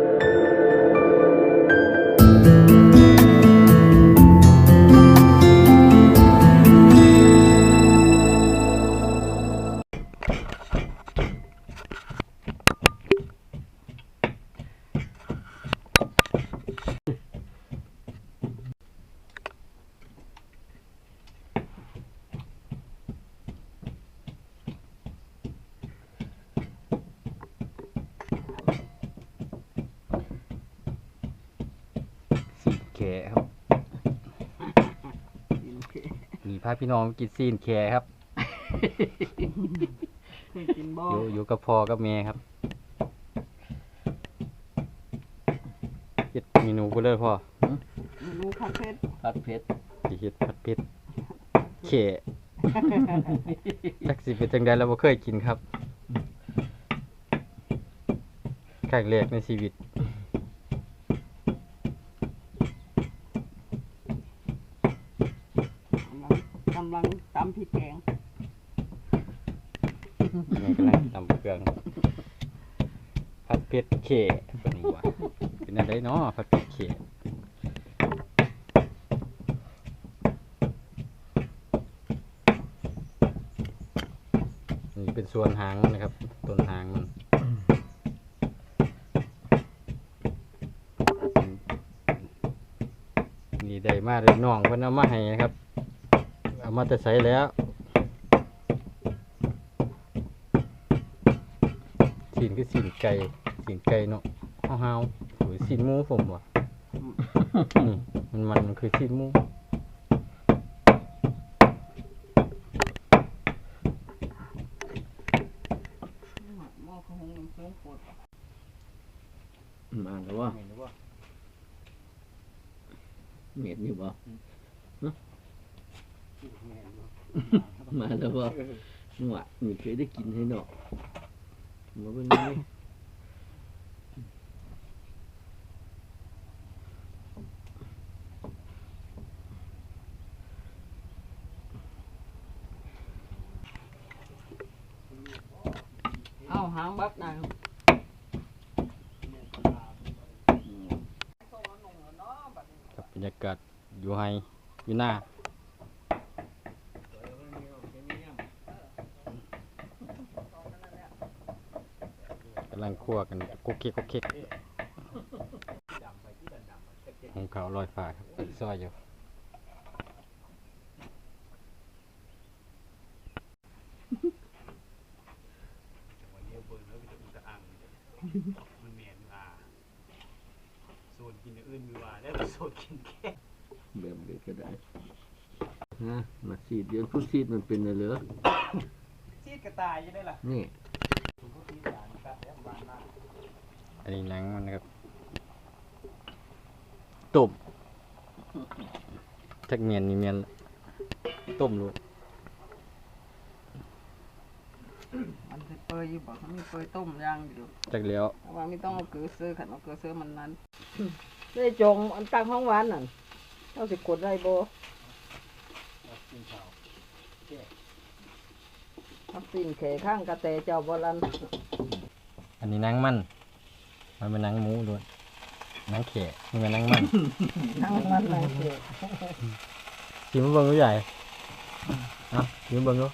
ซี พาพี่น้องกินซีนแคครับเคยกินบ่อยู่อยู่กับพ่อกับแม่ครับเฮ็ดเมนูกูเลยพ่อเมนูผัดเผ็ดผัดเผ็ดสิเฮ็ดผัดเผ็ดแขจักสิเป็นจังได๋แล้วบ่เคยกินครับครั้งแรกในชีวิต ริกแกงแม่กำลังตำเครื่องผัดเผ็ดแขเพิ่นว่าเป็นอันใดเนาะผัดเผ็ดแขนี่เป็นส่วนหางนะครับต้นหางมันนี่ได้มาเลยน้องเพิ่นเอามาให้นะครับ เอามาแต่ใส่แล้วสินคือสินไก่สินไก่เนาะเฮาๆหรือสินหมูผมว่ะนี่มันมันมันคือสินหมูหม้อข้าวหงน้ำส้มปวดมาแล้วว่าเม็ดอยู่บ่ฮะ มาแล้วว่าหนวดมีเคยได้กินให้เนาะมาเป็นไงเอ้าหางบักนายกับบรรยากาศอยู่ไฮอยู่หน้า กำลังคั่วกันกุ๊กเค้กกุ๊กเค้กของเขาวลอยฟ้าครับเป็นซอยอยู่มันเมียนอ่าโซนกินอย่างอื่นมีว่าแล้วโซนกินแค่แบบเด็กก็ได้ฮะมาสีดเดือนผู้สีดมันเป็นอะไรเหรอซีดกระต่ายยังได้ล่ะนี่ ผมก็ซีดจานกับแล้วบ้านหน้า อันนี้หนังมันนะครับต้มทักเมียนนี่เมียนต้มลูกมันจะเปยอยู่บ่มันมีเปยต้มย่างอยู่จักแล้วแต่ว่าไม่ต้องเอาเกลือซื้อขันเอาเกลือซื้อมันนั้นได้จงอันตั้งห้องหวานนั่นเจ้าสิกดได้บ่กินข้าวทับสินแขข้างกระแตเจ้าบ่ลัน อันนี้หนังมัน มันเป็นหนังหมูด้วยหนังแขะมันเป็นหนังมันทั้งมันนั่นเขชิมมาเบิ่งดูใหญ่เอะชิมมาเบิ่งดู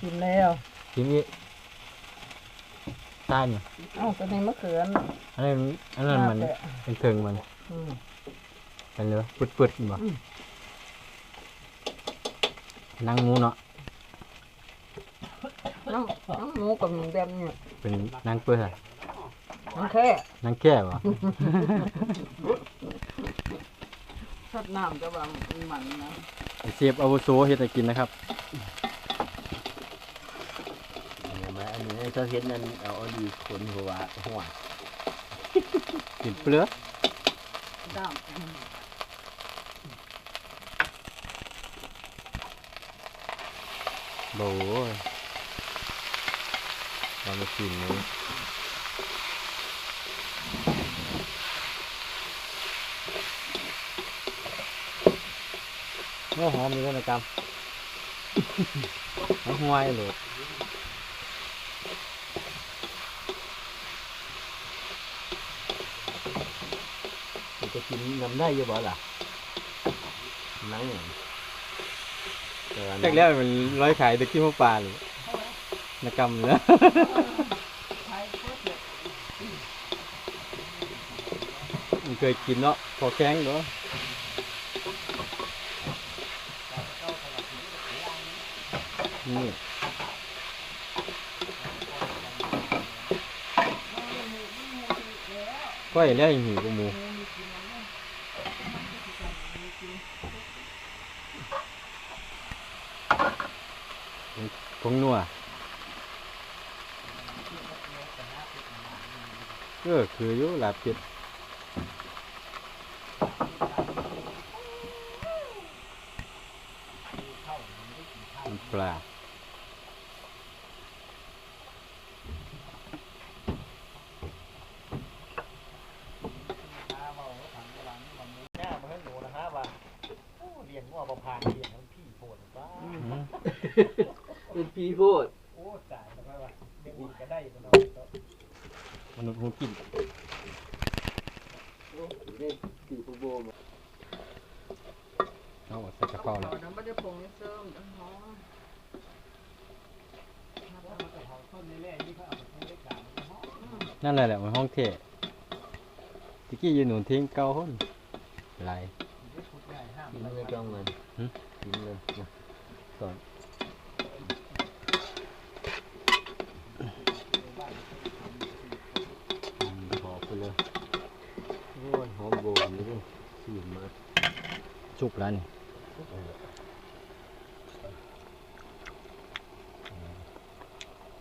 กินแล้ว ชิมอีกใต้นี่เอ้าตัวนี้มะเขืออันนั้นอันนั้นมันแตะเป็นเทิงมันอืมเป็นเนื้อปืดๆบ่หนังหมูเนาะน้ำน้ำหมูกับหมูแดงเนี่ยเป็นหนังเปื่อย มันแค่หนังแก่บ่ชดน้ำจะบางมันนะเชฟอาวุโสเฮ็ดให้กินนะครับเอามาอันนี้ถ้าเห็นนั่นเอาอันดีคนหัวหัวกินเปลือกด้ามโบ้ยเรามากินนี้โอ้หอมอยู่ในกรรมหอมห่วยเลยจะกินน้ำได้อยังบ่ล่ะหนังอย่างแต่ว่าหนัแรงกแล้วมันร้อยขายตะกี้มาปลาเลยนักกรรมเนอะมันเคยกินเนาะพอแข้งเนาะ นี่ก้อยแล้วยังหิวกับหมูผงนัวเออคืออยู่ลาบเป็ดน้ำปลา แม่มาให้หนูนะฮะว่าโอ้ เลี้ยงงัวบ่ผ่านเลี้ยงมันพี่โพดป้าอืมเป็นปีโพดโอ้ตายแล้วว่าเด็กอีกก็ได้บ่เนาะมนุษย์หูกินโอ้ได้คือพวกโบมาเอาใส่กระเพราแล้วเอาน้ำมันจะผงเสริมจังหอมต้นแรกๆนี่เขาเอาไปใช้การนั่นแหละแหละมันห้องเทะตะกี้ยืนหนุนทิ้งเก้าห้นไร กินไม่ต้องเลยหึกินเลยนะสอนอืมขอไปเลยโอ้ยหอมโบนนี่ด้วยสีมาชุกแล้วนี่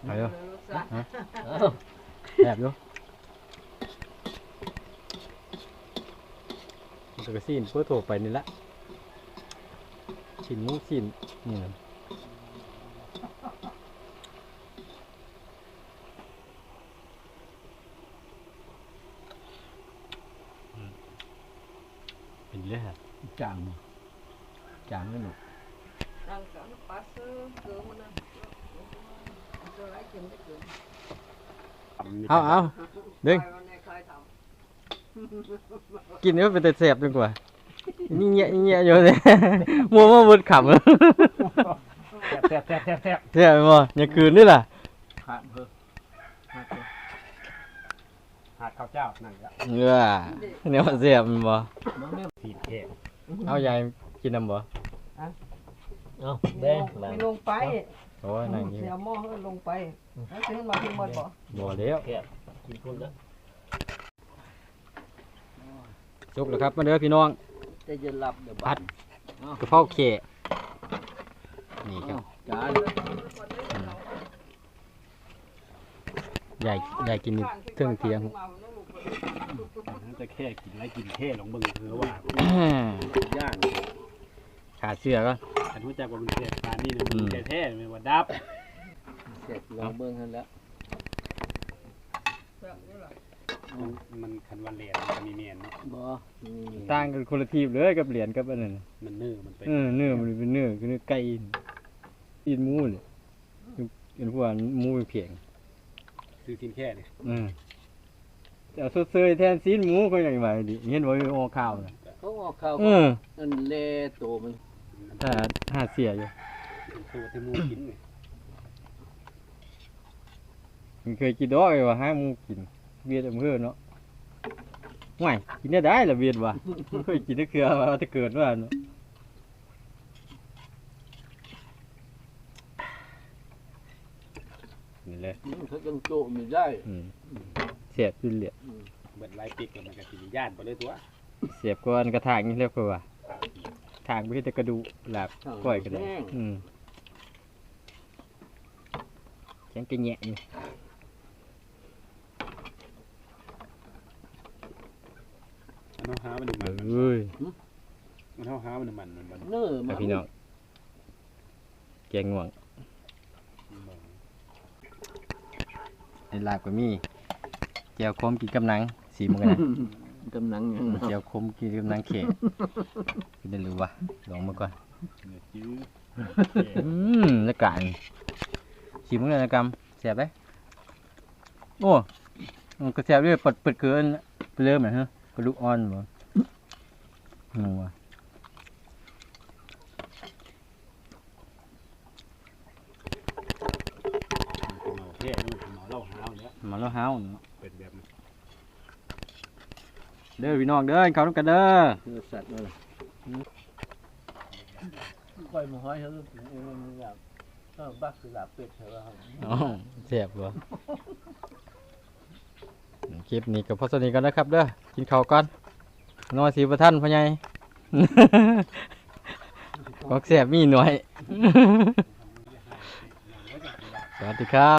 เอาเยแอบอยู่มันก็ซีนเพื่อโทรไปนี่ละ ชิ้นหมูชิ้นนี่นะอืมเป็นเรื่องอะจางบ่จางแล้วหนูตั้งกับปลาเสริมเกลือมันนะเกลือไรเค็มได้เกลือเอาเอาดึงไปวันไหนใครทำกินก็เป็นแต่เสียบดีกว่า นี่เงี้ยเงี้ยอยู่เนี่ยมัวมาบดขำแซ่บแซ่บแซ่บแซ่บเสียบมัวอย่าคืนนี่ล่ะขาดเพิ่มขาดเพิ่มหาดข้าวเจ้านั่นละเออเนี่ยมันเสียบมันบ่มาแม่สีแค่เอายายกินน้ำบ่เอาแดงไม่ลงไปโอ้ยนั่งอยิงเสียหม้อให้ลงไปแล้วซื้อมาที่หมดบ่บ่แล้วแก้วกินพุ่นแล้วสุกแล้วครับมาเด้อพี่น้อง จะจะหลับเดี๋ยวพับัดดกระเพราเข่นี่ครับจานยายยายกินนี่เทิงเทียงจะแค่กินไรกินแค่ลองเบิ่งคือว่าย่างขาเสื้อก็อันรู้จักว่ามันแค่ปานนี่นะอืมแค่แท้ๆมันว่าดับเสร็จลองเบิ่งหันแล้ว มันมันคันวันเหรียญมันก็มีเมียนเนาะบ่นี่ต่างกันคนละทีบเลยกับเหรียญกับอันนั้นน่ะมันเนื้อมันเป็นเออเนื้อมันเป็นเนื้อคือเนื้อไก่อินหมูเลยเป็นพวกหมูเป็นเพียงซื้อกินแค่เนี่ยอืมจะเอาสดๆแทนซีนหมูก็ยังไงดิเห็นว่ามีโอข้าวน่ะเขาออกข้าวเออนั่นเล่โตมันถ้าหาเสียอยู่ตัวที่หมูกินเนี่ย มันเคยกินดอกเลยว่าให้หมูกิน เบียดอำเภอเนาะห่วยกินได้ได้ละเบียดว่ะมันเคยกินได้คือว่าแต่เกิดว่าเนาะนี่แหละมันเขาจังโตไม่ได้อืมเสียบขึ้นเหลียเบิดลายปิกแล้วมันก็สิย่านไปเลยตัวเสียบก้อนกระถางนี่เรียกว่าถางไปแต่กระดูกหลับก้อยก็ได้อืมแข็งกระแหะอยู่มัน เฮาหามันมันเอ้ยมันเฮาหามันมันมันมันเนื้อแต่มันพี่น้องแกงง่วงในลาบก็มีแจวคมกินกับหนังสีมันกันนะกำลังยังแจวคมกินกับหนังเข่กินได้หรือวะลองมาก่อนเนื้อจื้ออืมแล้วกันสีมันกันนะกำแสบไหมโอ้มันก็แสบด้วยปดปดเกินไปเริ่มเหมือนฮะกระดูกอ่อนบ่งัวเป็นหมอแท้นู่นเป็นหมอเหล่าหาวเนี่ยมาแล้วห้าวเนาะเป็นแบบนี้เด้อพี่น้องเด้อเขาต้องกันเด้อเนื้อสัตว์นั่นน่ะค่อยมาห้อยเขาก็ถึงเองมันแบบก็บักคือลาบเป็ดใช่ป่ะครับ อ๋อแซ่บบ่ คลิปนี้กับพ่อสนิทกันนะครับเด้อกินข้าวก่อนนอนสีประท่านพ่อใหญ่บอกแสบมีหน่อย สวัสดีครับ